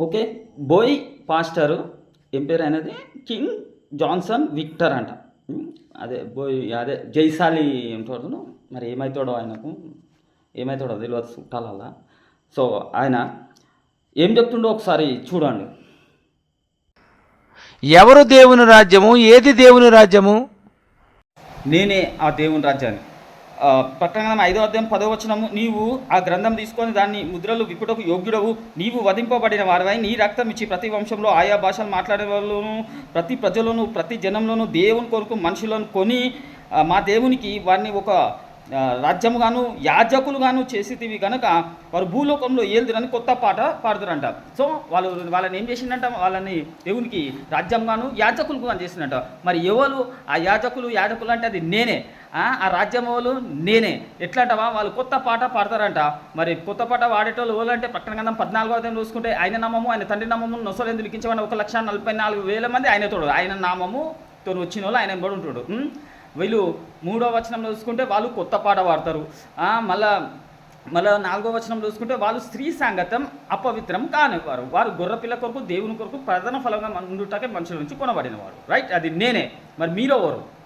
Okay బోయ్ pastor ఏం పేరు అనేది కింగ్ జాన్సన్ విక్టర్ అంట. అదే బోయ్ అదే జైసాలి ఏంటో మరి ఏమవుతాడో ఆయనకు? ఏమవుతాడో తెలియదు చుట్టాలల్లా. సో ఆయన ఏం చెప్తుండో ఒకసారి చూడండి. ఎవరు దేవుని రాజ్యము? ఏది దేవుని రాజ్యము? నేనే ఆ దేవుని రాజ్యాన్ని. ఆ, ప్రకటన ఐదో అధ్యాయం పదో వచనము నీవు ఆ గ్రంథం తీసుకొని దాన్ని ముద్రలు విప్పుటకు యోగ్యుడవు. నీవు వధింపబడిన వారివై నీ రక్తం ఇచ్చి ప్రతి వంశంలో ఆయా భాషలు మాట్లాడే వాళ్ళను ప్రతి ప్రజలను ప్రతి జనంలోను దేవుని కొరకు మనుషులను కొని మా దేవునికి వారిని ఒక రాజ్యము గాను యాజకులు యాజకులుగాను చేసేటివి కనుక వారు భూలోకంలో ఏలుదురని కొత్త పాట పాడుతురంట సో వాళ్ళు వాళ్ళని ఏం చేసిందంట వాళ్ళని దేవునికి యాజకులు అని చేసిందంట మరి ఎవరు? ఆ యాజకులు యాజకులు అంటే అది నేనే. ఆ రాజ్యం వాళ్ళు నేనే. ఎట్లా అంటావా వాళ్ళు కొత్త పాట పాడతారంట. మరి కొత్త పాట పాడేటోళ్ళు ఎవరు అంటే ప్రకటన గ్రంథం పద్నాలుగో అధ్యాయం చూసుకుంటే ఆయన నామము ఆయన తండ్రి నామము నొసలేందు లిఖించమని ఒక లక్ష నలభై నాలుగు వేల మంది ఆయన తోడు. ఆయన నామము తోడు వచ్చిన వాళ్ళు ఆయన కూడా ఉంటాడు. వీళ్ళు మూడో వచనంలో చూసుకుంటే వాళ్ళు కొత్త పాట పాడతారు. మళ్ళా మళ్ళీ నాలుగో వచనం చూసుకుంటే వాళ్ళు స్త్రీ సాంగత్యం అపవిత్రం కానివారు. వారు గొర్రపిల్ల కొరకు దేవుని కొరకు ప్రధాన ఫలంగా ఉండుటకే మనుషుల నుంచి కొనబడిన వారు రైట్? అది నేనే. మరి మీరెవరు?